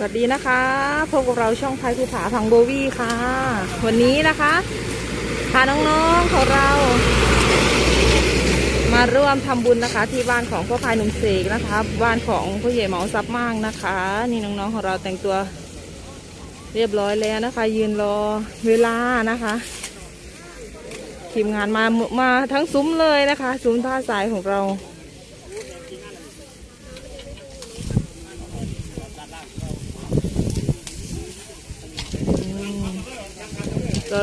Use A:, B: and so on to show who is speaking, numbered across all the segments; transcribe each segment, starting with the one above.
A: สวัสดีนะคะพบกับเราช่องไทยภูผาพังโบวี่ค่ะ วันนี้นะคะพาน้องๆของเรา มาร่วมทำบุญนะคะ ที่บ้านของพ่อพายหนุ่มเสกนะคะ บ้านของพ่อใหญ่เหมาซับมากนะคะ นี่น้องๆของเราแต่งตัวเรียบร้อยแล้วนะคะ ยืนรอเวลานะคะทีมงานมามาทั้งซุ้มเลยนะคะ ซุ้มท่าสายของเรา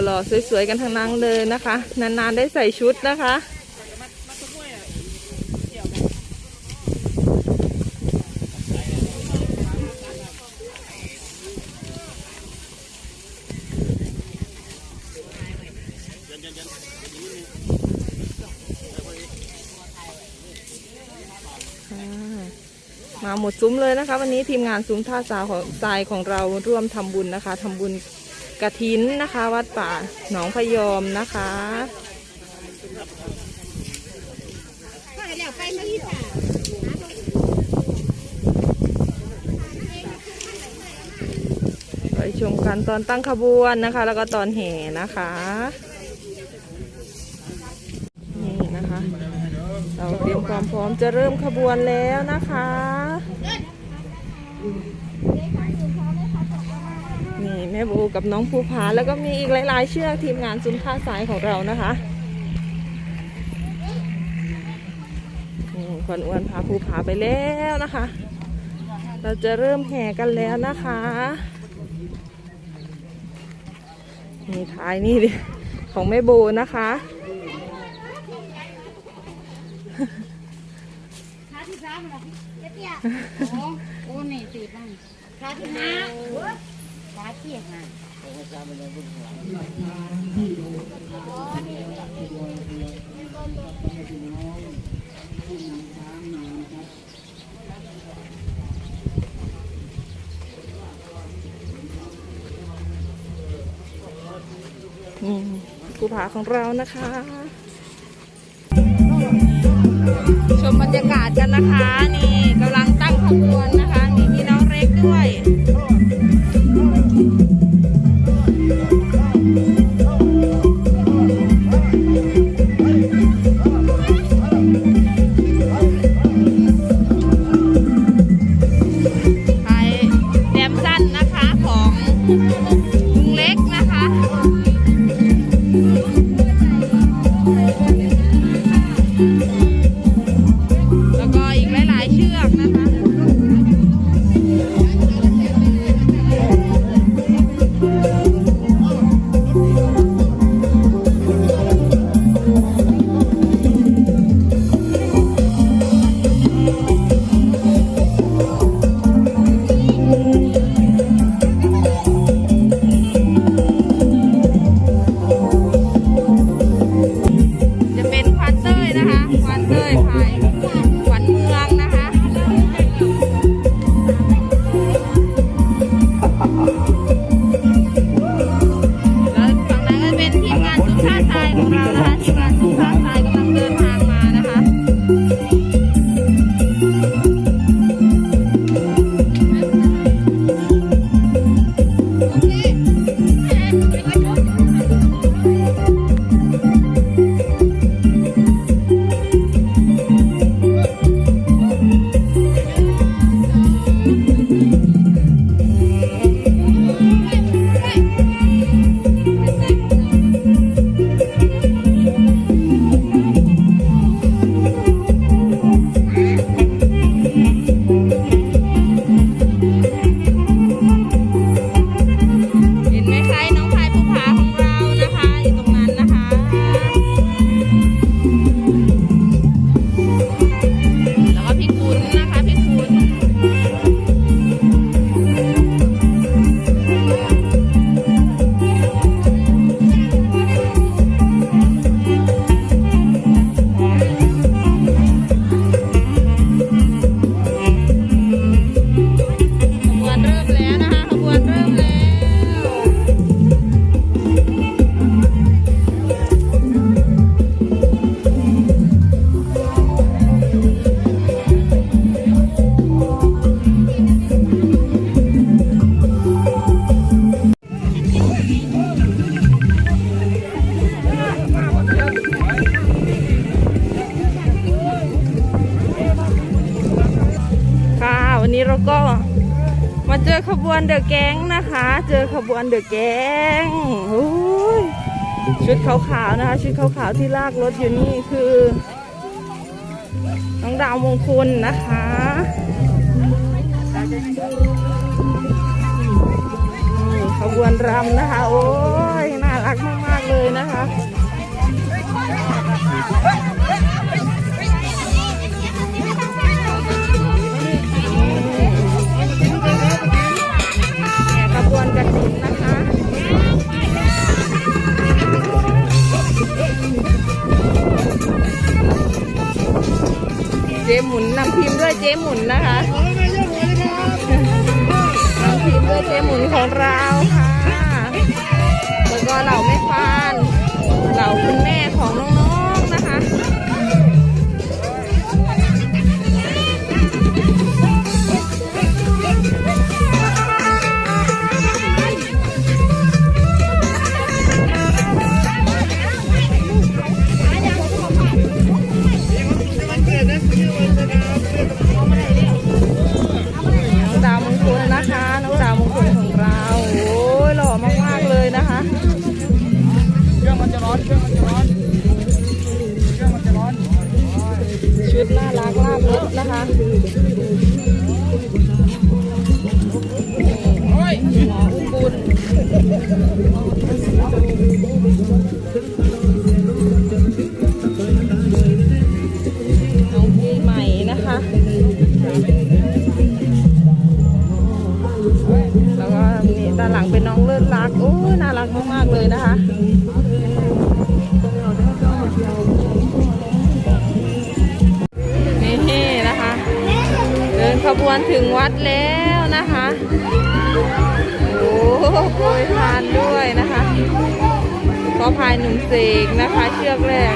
A: หล่อๆสวยๆกันทั้งนั้นเลยนะคะ นานๆได้ใส่ชุดนะคะมาหมดซุ้มเลยนะคะ วันนี้ทีมงานซุ้มท่าสาวของทรายของเราร่วมทำบุญนะคะทำบุญ กระถินนะคะ วัดป่าหนองพยอมนะคะไปชมกันตอนตั้งขบวนนะคะ แล้วก็ตอนแห่นะคะนี่นะคะ เราเตรียมความพร้อมจะเริ่มขบวนแล้วนะคะ นี่แม่บูกับน้องภูผาแล้วก็มีอีกหลาย ๆ เชือกทีมงานซุ้มท่าสายของเรานะคะนี่ขวัญอ้วนพาภูผาไปแล้วนะคะ เราจะเริ่มแห่กันแล้วนะคะนี่ท้ายนี่ดิของแม่โบนะคะ
B: ขาที่สามเหรอเตี้ยโอ้โอ้นี่ตีบ้างขาที่ห้า ขาที่ห้า
A: นี่ภูผาของเรานะคะ ชมบรรยากาศกันนะคะ นี่กำลังตั้งขบวนนะคะนี่มีน้องเล็กด้วย วนเดอะแก๊งนะคะ เจอขบวนเดอะแก๊งชุดขาวๆนะคะ ชุดขาวๆที่ลากรถอยู่นี่คือ น้องดาวมงคลนะคะขบวนรำนะคะ โอ้ยน่ารักมากๆเลยนะคะ จ๊หมุนนำทีมด้วยเจ๊หมุนนะคะนำทีมด้วยเจ๊หมุนของเราค่ะ แล้วก็เหล่าแม่ฟานเหล่าคุณแม่ของน้อง แล้วก็นี่ด้านหลังเป็นน้องเลิศรักโอ้น่ารักมากๆเลยนะคะนี่นะคะ เดินขบวนถึงวัดแล้วนะคะโอ้โปรยทานด้วยนะคะขอพายหนุ่มเสกนะคะ เชือกแรก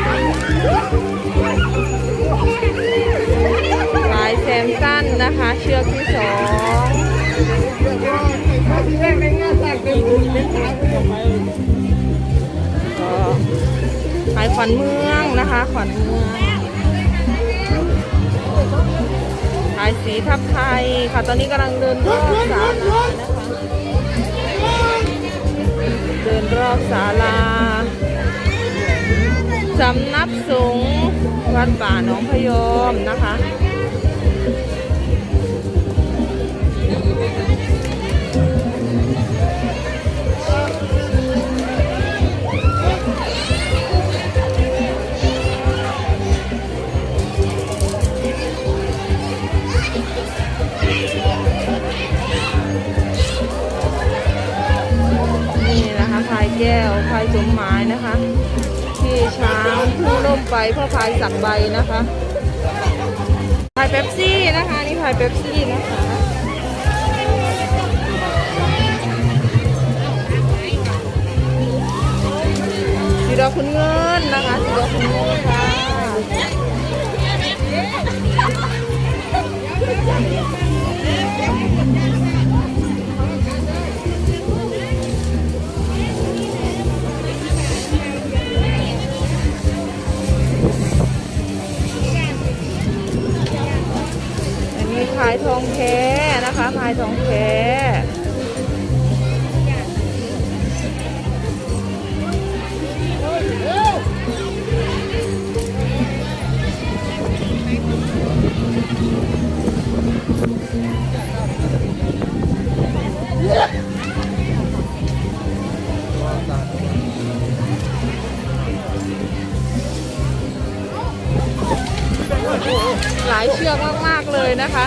A: นะคะ เชือกที่สอง
C: แรกในงานสักเป็นเป็นสา
A: ยขวัญเมืองนะคะ ขวัญเมืองพายสีทับไทยค่ะตอนนี้กำลังเดินรอบศาลานะคะเดินรอบศาลาสำนักสงฆ์วัดป่าหนองพยอมนะคะ นี่นะคะพายแก้วพายสมหมายนะคะ ที่ช้างเพิ่งล่มไปพราะพายสักใบนะคะพายเป๊ปซี่นะคะ นี่พายเป๊ปซี่นะคะ คุณเงินนะคะสีดอคุณเงินค่ะอันนี้พายทองแท้นะคะพายทองแท้ หลายเชือกมาก ๆ เลยนะคะ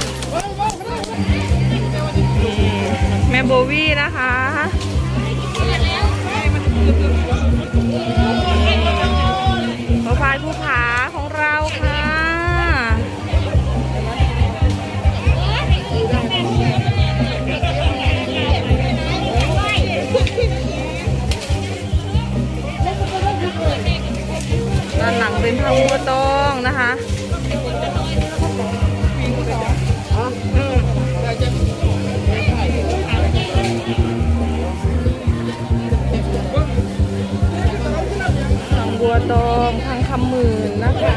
A: ตองทางคำหมื่นนะคะ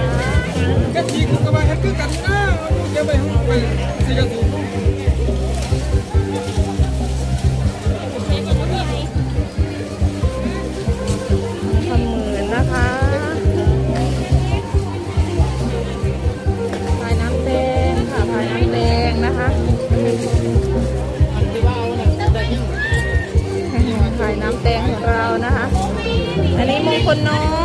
C: ก็สีกูกระบาเฮ็ดคือกันนะดูเะไปห้องไปสีกั
A: นสูงคำมื่นนะคะพายน้ำแดงค่ะพายน้ำ
C: แดงนะ
A: คะพายน้ำแดงของเรานะคะ
C: อันนี้มงคลน้อง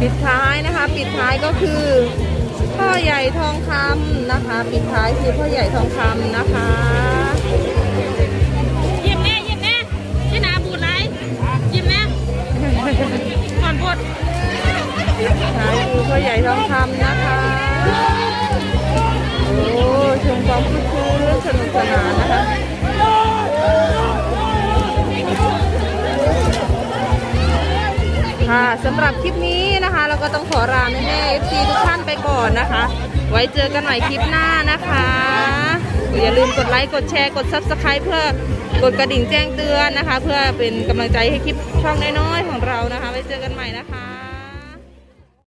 A: ปิดท้ายนะคะ ปิดท้ายก็คือ พ่อใหญ่ทองคำนะคะ ปิดท้ายคือพ่อใหญ่ทองคำนะคะ
B: ยิ้มแม่ยิ้มแม่ที่นาบูดไรยิ้มแม่ก่อนพด
A: ปิดท้ายคือพ่อใหญ่ทองคำนะคะโอ้ชมความคึกคืนสนุกสนานนะคะ ค่ะสำหรับคลิปนี้นะคะ เราก็ต้องขอลาแม่แม่ๆ FC ทุกท่านไปก่อนนะคะ ไว้เจอกันใหม่คลิปหน้านะคะ อย่าลืมกดไลค์กดแชร์กด Subscribe เพื่อกดกระดิ่งแจ้งเตือนนะคะ เพื่อเป็นกำลังใจให้คลิปช่องน้อยๆของเรานะคะ ไว้เจอกันใหม่นะคะ